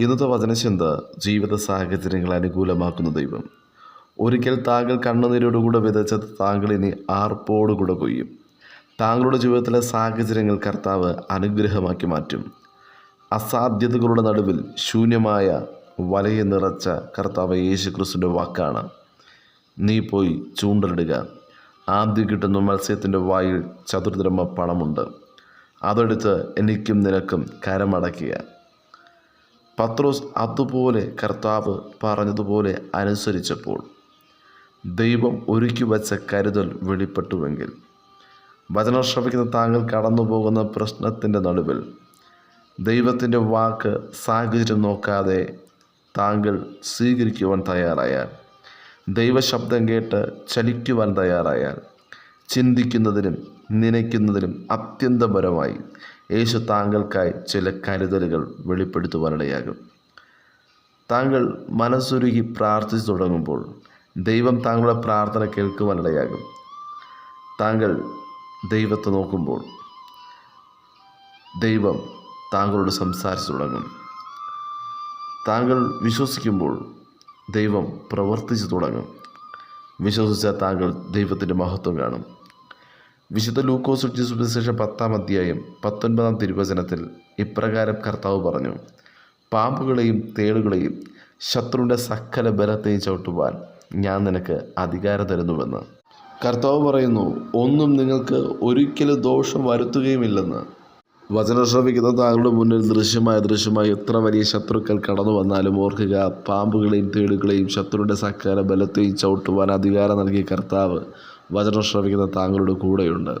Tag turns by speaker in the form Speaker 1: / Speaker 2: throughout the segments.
Speaker 1: ഇന്നത്തെ വചനചിന്ത ജീവിത സാഹചര്യങ്ങൾ അനുകൂലമാക്കുന്ന ദൈവം. ഒരിക്കൽ താങ്കൾ കണ്ണുനീരോടുകൂടെ വിതച്ചത് താങ്കൾ ഇനി ആർപ്പോടുകൂടെ കൊയ്യും. താങ്കളുടെ ജീവിതത്തിലെ സാഹചര്യങ്ങൾ കർത്താവ് അനുഗ്രഹമാക്കി മാറ്റും. അസാധ്യതകളുടെ നടുവിൽ ശൂന്യമായ വലയെ നിറച്ച കർത്താവ് യേശു ക്രിസ്തുവിന്റെ വാക്കാണ്. നീ പോയി ചൂണ്ടലിടുക. ആദ്യം കിട്ടുന്ന മത്സ്യത്തിന്റെ വായിൽ ചതുർദ്രമ പണമുണ്ട്. അതെടുത്ത് എനിക്കും നിനക്കും കരമടക്കുക പത്രോസ് അതുപോലെ കർത്താവ് പറഞ്ഞതുപോലെ അനുസരിച്ചപ്പോൾ ദൈവം ഒരുക്കി വച്ച കരുതൽ വെളിപ്പെട്ടുവെങ്കിൽ. വചനം ശ്രമിക്കുന്ന താങ്കൾ കടന്നു പോകുന്ന പ്രശ്നത്തിന്റെ നടുവിൽ ദൈവത്തിന്റെ വാക്ക് സാഹചര്യം നോക്കാതെ താങ്കൾ സ്വീകരിക്കുവാൻ തയ്യാറായാൽ ദൈവശബ്ദം കേട്ട് ചലിക്കുവാൻ തയ്യാറായാൽ ചിന്തിക്കുന്നതിനും നനയ്ക്കുന്നതിനും അത്യന്തപരമായി യേശു താങ്കൾക്കായി ചില കരുതലുകൾ വെളിപ്പെടുത്തുവാനിടയാകും. താങ്കൾ മനസ്സൊരുക്കി പ്രാർത്ഥിച്ചു തുടങ്ങുമ്പോൾ ദൈവം താങ്കളുടെ പ്രാർത്ഥന കേൾക്കുവാനിടയാകും. താങ്കൾ ദൈവത്തെ നോക്കുമ്പോൾ ദൈവം താങ്കളോട് സംസാരിച്ചു തുടങ്ങും. താങ്കൾ വിശ്വസിക്കുമ്പോൾ ദൈവം പ്രവർത്തിച്ചു തുടങ്ങും. വിശ്വസിച്ചാൽ താങ്കൾ ദൈവത്തിന്റെ മഹത്വം കാണും. വിശുദ്ധ ലൂക്കോസ് സുവിശേഷം പത്താം അധ്യായം പത്തൊൻപതാം തിരുവചനത്തിൽ ഇപ്രകാരം കർത്താവ് പറഞ്ഞു പാമ്പുകളെയും തേളുകളെയും ശത്രുവിന്റെ സകല ബലത്തെയും ചവിട്ടുവാൻ ഞാൻ നിനക്ക് അധികാരം തരുന്നുവെന്ന്. കർത്താവ് പറയുന്നു ഒന്നും നിങ്ങൾക്ക് ഒരിക്കലും ദോഷം വരുത്തുകയുമില്ലെന്ന്. വചനം ശ്രമിക്കുന്ന താങ്കളുടെ മുന്നിൽ ദൃശ്യമായ ദൃശ്യമായി എത്ര വലിയ ശത്രുക്കൾ കടന്നു വന്നാലും ഓർക്കുക പാമ്പുകളെയും തേടുകളെയും ശത്രുവിന്റെ സകല ബലത്തെയും ചവിട്ടുവാൻ അധികാരം നൽകിയ കർത്താവ് വചനം ശ്രവിക്കുന്ന താങ്കളുടെ കൂടെയുണ്ട്.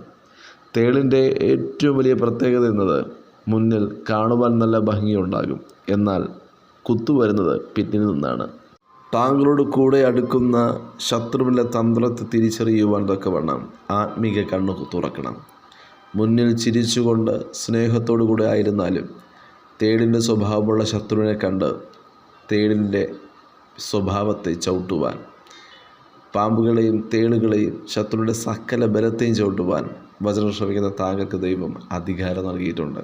Speaker 1: തേളിന്റെ ഏറ്റവും വലിയ പ്രത്യേകത എന്നത് മുന്നിൽ കാണുവാൻ നല്ല ഭംഗിയുണ്ടാകും. എന്നാൽ കുത്തുവരുന്നത് പിന്നിൽ നിന്നാണ്. താങ്കളോട് കൂടെ അടുക്കുന്ന ശത്രുവിന്റെ തന്ത്രത്തെ തിരിച്ചറിയുവാൻ തക്കവണ്ണം ആത്മീക കണ്ണു തുറക്കണം. മുന്നിൽ ചിരിച്ചുകൊണ്ട് സ്നേഹത്തോടു കൂടെ ആയിരുന്നാലും തേടിന്റെ സ്വഭാവമുള്ള ശത്രുവിനെ കണ്ട് തേടിന്റെ സ്വഭാവത്തെ ചവിട്ടുവാൻ പാമ്പുകളെയും തേളുകളെയും ശത്രുവിന്റെ സകല ബലത്തെയും ചവിട്ടുവാൻ വചനം ശ്രമിക്കുന്ന താങ്കൾക്ക് ദൈവം അധികാരം നൽകിയിട്ടുണ്ട്.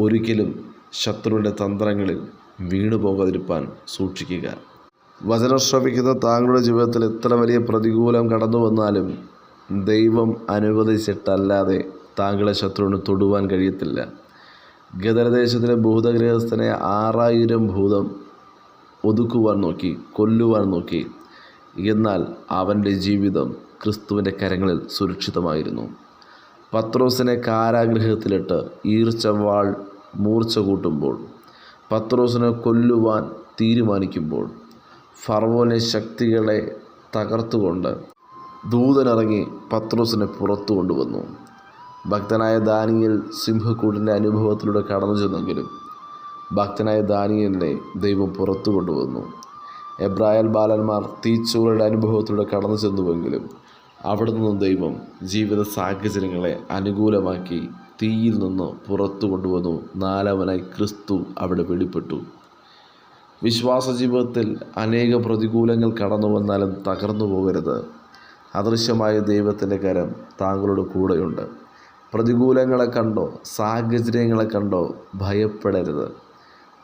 Speaker 1: ഒരിക്കലും ശത്രുവിന്റെ തന്ത്രങ്ങളിൽ വീണു പോകാതിരിപ്പാൻ സൂക്ഷിക്കുക. വചനം ശ്രമിക്കുന്ന താങ്കളുടെ ജീവിതത്തിൽ എത്ര വലിയ പ്രതികൂലം കടന്നു വന്നാലും ദൈവം അനുവദിച്ചിട്ടല്ലാതെ താങ്കളെ ശത്രുവിന് തൊടുവാൻ കഴിയത്തില്ല. ഗദരദേശത്തിലെ ഭൂതഗ്രഹസ്ഥനെ ആറായിരം ഭൂതം ഒതുക്കുവാൻ നോക്കി കൊല്ലുവാൻ നോക്കി എന്നാൽ അവന്റെ ജീവിതം ക്രിസ്തുവിന്റെ കരങ്ങളിൽ സുരക്ഷിതമായിരുന്നു. പത്രോസിനെ കാരാഗ്രഹത്തിലിട്ട് ഈർച്ചവാൾ മൂർച്ച കൂട്ടുമ്പോൾ പത്രോസിനെ കൊല്ലുവാൻ തീരുമാനിക്കുമ്പോൾ ഫർവോനെ ശക്തികളെ തകർത്തുകൊണ്ട് ദൂതനിറങ്ങി പത്രോസിനെ പുറത്തു കൊണ്ടുവന്നു. ഭക്തനായ ദാനിയൽ സിംഹക്കൂടിന്റെ അനുഭവത്തിലൂടെ കടന്നു ചെന്നെങ്കിലും ഭക്തനായ ദാനിയലിനെ ദൈവം പുറത്തു കൊണ്ടുവന്നു. എബ്രായൽ ബാലന്മാർ തീച്ചൂളയുടെ അനുഭവത്തിലൂടെ കടന്നു ചെന്നുവെങ്കിലും അവിടെ നിന്നും ദൈവം ജീവിത സാഹചര്യങ്ങളെ അനുകൂലമാക്കി തീയിൽ നിന്ന് പുറത്തു കൊണ്ടുവന്നു. നാലാമനായി ക്രിസ്തു അവിടെ വെളിപ്പെട്ടു. വിശ്വാസ ജീവിതത്തിൽ അനേക പ്രതികൂലങ്ങൾ കടന്നു വന്നാലും തകർന്നു പോകരുത്. അദൃശ്യമായ ദൈവത്തിന്റെ കരം താങ്കളുടെ കൂടെയുണ്ട്. പ്രതികൂലങ്ങളെ കണ്ടോ സാഹചര്യങ്ങളെ കണ്ടോ ഭയപ്പെടരുത്.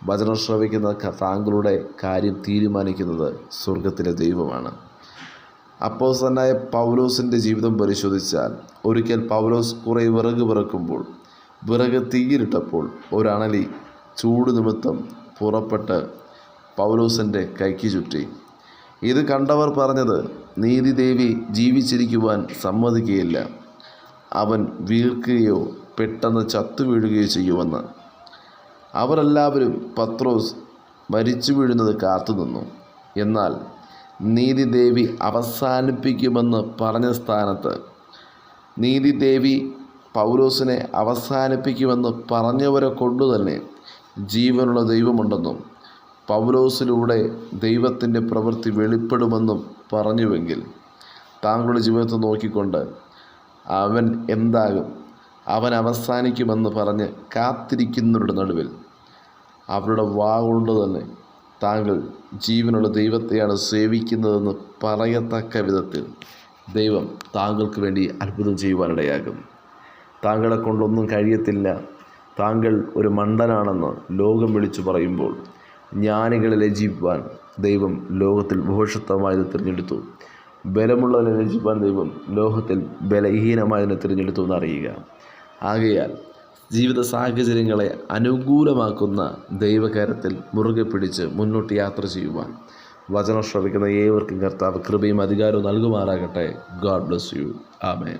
Speaker 1: വചനം ശ്രവിക്കുന്ന താങ്കളുടെ കാര്യം തീരുമാനിക്കുന്നത് സ്വർഗത്തിലെ ദൈവമാണ്. അപ്പോസനായ പൗലോസിന്റെ ജീവിതം പരിശോധിച്ചാൽ ഒരിക്കൽ പൗലോസ് കുറേ വിറക് വിറക്കുമ്പോൾ വിറക് തീയിലിട്ടപ്പോൾ ഒരണലി ചൂട് നിമിത്തം പുറപ്പെട്ട് പൗലോസിന്റെ കൈക്ക് ചുറ്റി. ഇത് കണ്ടവർ പറഞ്ഞത് നീതിദേവി ജീവിച്ചിരിക്കുവാൻ സമ്മതിക്കുകയില്ല. അവൻ വീർക്കുകയോ പെട്ടെന്ന് ചത്തു വീഴുകയോ ചെയ്യുമെന്ന്. അവരെല്ലാവരും പത്രോസ് മരിച്ചു വീഴുന്നത് കാത്തുനിന്നു എന്നാൽ നീതിദേവി അവസാനിപ്പിക്കുമെന്ന് പറഞ്ഞ സ്ഥാനത്ത് നീതിദേവി പൗലോസിനെ അവസാനിപ്പിക്കുമെന്ന് പറഞ്ഞവരെ കൊണ്ടുതന്നെ ജീവനുള്ള ദൈവമുണ്ടെന്നും പൗലോസിലൂടെ ദൈവത്തിന്റെ പ്രവൃത്തി വെളിപ്പെടുമെന്നും പറഞ്ഞുവെങ്കിൽ താങ്കളുടെ ജീവിതത്തെ നോക്കിക്കൊണ്ട് അവൻ എന്താകും? അവൻ അവസാനിക്കുമെന്ന് പറഞ്ഞ് കാത്തിരിക്കുന്നവരുടെ നടുവിൽ അവരുടെ വാ കൊണ്ട് തന്നെ താങ്കൾ ജീവനുള്ള ദൈവത്തെയാണ് സേവിക്കുന്നതെന്ന് പറയത്തക്ക വിധത്തിൽ ദൈവം താങ്കൾക്ക് വേണ്ടി അത്ഭുതം ചെയ്യുവാനിടയാകും. താങ്കളെ കൊണ്ടൊന്നും കഴിയത്തില്ല. താങ്കൾ ഒരു മണ്ടനാണെന്ന് ലോകം വിളിച്ചു പറയുമ്പോൾ ജ്ഞാനികളിലെ ജീവിപ്പാൻ ദൈവം ലോകത്തിൽ ഭോഷത്വമായത് തിരഞ്ഞെടുത്തു. ബലമുള്ളവനെ രചിപ്പാൻ ദൈവം ലോകത്തിൽ ബലഹീനമായതിനെ തിരഞ്ഞെടുത്തു എന്നറിയുക. ആകയാൽ ജീവിത സാഹചര്യങ്ങളെ അനുകൂലമാക്കുന്ന ദൈവകരത്തിൽ മുറുകെ പിടിച്ച് മുന്നോട്ട് യാത്ര ചെയ്യുവാൻ. വചനം ശ്രവിക്കുന്ന ഏവർക്കും കർത്താവ് കൃപയും അധികാരവും നൽകുമാറാകട്ടെ. God bless you amen